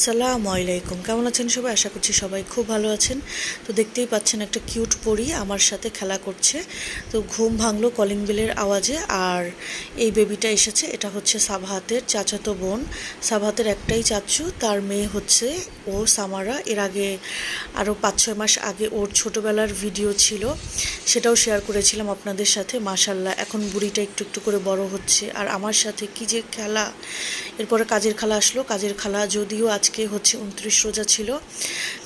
আসসালামু আলাইকুম। কেমন আছেন সবাই? আশা করছি সবাই খুব ভালো আছেন। তো দেখতেই পাচ্ছেন একটা কিউট পরি আমার সাথে খেলা করছে। তো ঘুম ভাঙলো কলিং বেলের আওয়াজে আর এই বেবিটা এসেছে। এটা হচ্ছে সাভাতের চাচাতো বোন। সাভাতের একটাই চাচু। তার মেয়ে হচ্ছে ও, সামারা। এর আগে আরও পাঁচ ছয় মাস আগে ওর ছোটোবেলার ভিডিও ছিল। সেটাও শেয়ার করেছিলাম আপনাদের সাথে। মাশাল্লাহ এখন বুড়িটা একটু একটু করে বড় হচ্ছে। আর আমার সাথে কি যে খেলা। এরপরে কাজের খালা আসলো। কাজের খালা যদিও আজকে হচ্ছে উনত্রিশ রোজা ছিল।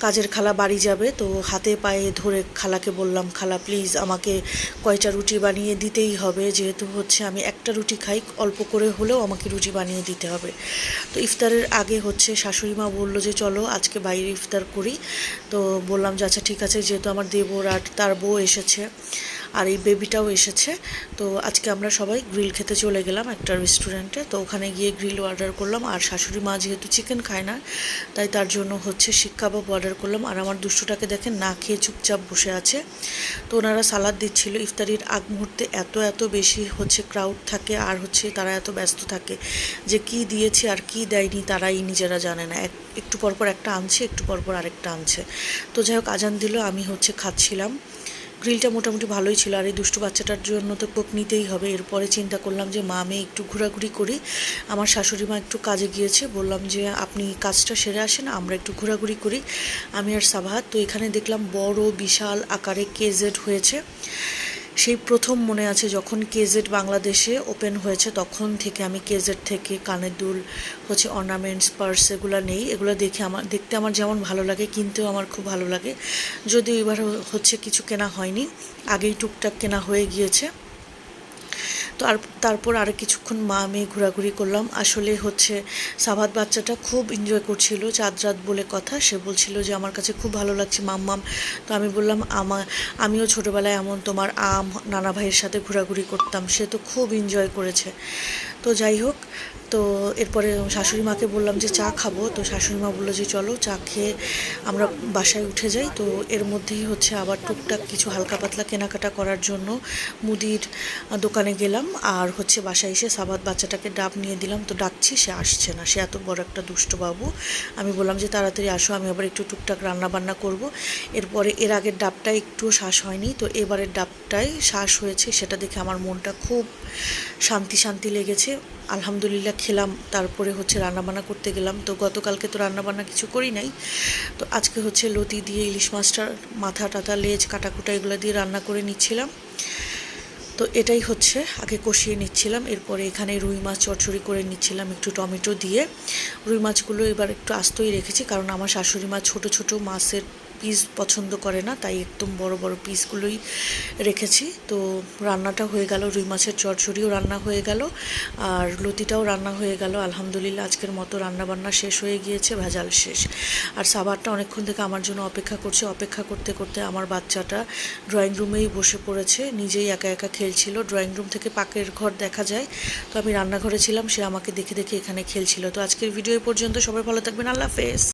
কাজের খালা বাড়ি যাবে, তো হাতে পায়ে ধরে খালাকে বললাম, খালা প্লিজ আমাকে কয়টা রুটি বানিয়ে দিতেই হবে। যেহেতু হচ্ছে আমি একটা রুটি খাই, অল্প করে হলেও আমাকে রুটি বানিয়ে দিতে হবে। তো ইফতারের আগে হচ্ছে শাশুড়ি মা বলল যে, চলো, আজকে বাইরে ইফতার করি। তো বললাম যে আচ্ছা ঠিক আছে। যেহেতু আমার দেবর আর তার বউ এসেছে আর এই বেবিটাও এসেছে। তো আজকে আমরা সবাই গ্রিল খেতে চলে গেলাম একটা রেস্টুরেন্টে তো ওখানে গিয়ে গ্রিল অর্ডার করলাম। আর শাশুড়ি মা যেহেতু চিকেন খায় না, তাই তার জন্য হচ্ছে শিক কাবাব অর্ডার করলাম। আর আমার দুষ্টুটাকে দেখেন না খেয়ে চুপচাপ বসে আছে। তো ওনারা সালাদ দিচ্ছিল। ইফতারির আগ মুহূর্তে এত এত বেশি হচ্ছে ক্রাউড থাকে আর হচ্ছে তারা এত ব্যস্ত থাকে যে কি দিয়েছে আর কি দেয়নি তারাই নিজেরা জানে না। এক- একটু পরপর একটা আনছে, একটু পরপর আরেকটা আনছে। তো যাই হোক, আজান দিল, আমি হচ্ছে খাচ্ছিলাম। গ্রিলটা মোটামুটি ভালোই ছিল। আর এই দুষ্টু বাচ্চাটার জন্য তো কোক নিতেই হবে। এরপরে চিন্তা করলাম যে, মা মেয়ে একটু ঘোরাঘুরি করি। আমার শাশুড়ি মা একটু কাজে গিয়েছে। বললাম যে, আপনি কাজটা সেরে আসেন, আমরা একটু ঘোরাঘুরি করি। আমি আর সাবাহাত, তো এখানে দেখলাম বড় বিশাল আকারে কেজেড হয়েছে। সেই প্রথম মনে আছে যখন কেজেট বাংলাদেশে ওপেন হয়েছে, তখন থেকে আমি কেজেট থেকে কানের দুল, হচ্ছে অর্নামেন্টস, পার্স এগুলো নেই। এগুলো দেখে আমার, দেখতে আমার যেমন ভালো লাগে, কিনতেও আমার খুব ভালো লাগে। যদিও এবার হচ্ছে কিছু কেনা হয়নি, আগেই টুকটাক কেনা হয়ে গিয়েছে। তো আর তারপর আর কিছুক্ষণ মা, মেয়ে ঘোরাঘুরি করলাম। আসলে হচ্ছে সাবাদ বাচ্চাটা খুব এনজয় করছিল, চাঁদ রাত বলে কথা। সে বলছিল যে, আমার কাছে খুব ভালো লাগছে মাম্মাম। তো আমি বললাম, আমা, আমিও ছোটোবেলায় এমন তোমার আম, নানা ভাইয়ের সাথে ঘোরাঘুরি করতাম। সে তো খুব এনজয় করেছে। তো যাই হোক, তো এরপরে শাশুড়ি মাকে বললাম যে, চা খাব। তো শাশুড়ি মা বলল যে, চলো চা খেয়ে আমরা বাসায় উঠে যাই। তো এর মধ্যেই হচ্ছে আবার টুকটাক কিছু হালকা পাতলা কেনাকাটা করার জন্য মুদির দোকানে গেলাম। আর হচ্ছে বাসায় এসে সাবাদ বাচ্চাটাকে ডাব নিয়ে দিলাম। তো ডাকছি, সে আসছে না। সে এত বড় একটা দুষ্ট বাবু। আমি বললাম যে, তাড়াতাড়ি আসো, আমি আবার একটু টুকটাক রান্না বান্না করব। এরপরে এর আগের ডাবটা একটুও শ্বাস হয়নি। তো এবারের ডাবটাই শ্বাস হয়েছে, সেটা দেখে আমার মনটা খুব শান্তি শান্তি লেগেছে। আলহামদুলিল্লাহ খেলাম, তারপরে হচ্ছে রান্নাবান্না করতে গেলাম। তো গতকালকে তো রান্নাবান্না কিছু করি নাই। তো আজকে হচ্ছে লতি দিয়ে ইলিশ মাছটার মাথা টাথা, লেজ কাটাকুটা এগুলো দিয়ে রান্না করে নিচ্ছিলাম। তো এটাই হচ্ছে, আগে কষিয়ে নিচ্ছিলাম, এরপরে এখানে রুই মাছ চটচড়ি করে নিচ্ছিলাম একটু টমেটো দিয়ে। রুই মাছগুলো এবার একটু আস্তই রেখেছি, কারণ আমার শাশুড়ি মা ছোটো ছোটো মাছের পিস পছন্দ করে না, তাই একদম বড় বড় পিসগুলোই রেখেছি। তো রান্নাটা হয়ে গেল, রুই মাছের চচ্চড়িও রান্না হয়ে গেল, আর লতিটাও রান্না হয়ে গেল। আলহামদুলিল্লাহ, আজকের মতো রান্না বান্না শেষ হয়ে গিয়েছে, ভেজাল শেষ। আর সাবারটা অনেকক্ষণ থেকে আমার জন্য অপেক্ষা করছে, অপেক্ষা করতে করতে আমার বাচ্চাটা ড্রয়িং রুমেই বসে পড়েছে। নিজেই একা একা খেলছিল ড্রয়িং রুম থেকে পাকের ঘর দেখা যায়। তো আমি রান্নাঘরে ছিলাম, সে আমাকে দেখে দেখে এখানে খেলছিল। তো আজকের ভিডিও পর্যন্ত সবাই ভালো থাকবেন, আল্লাহ হাফেজ।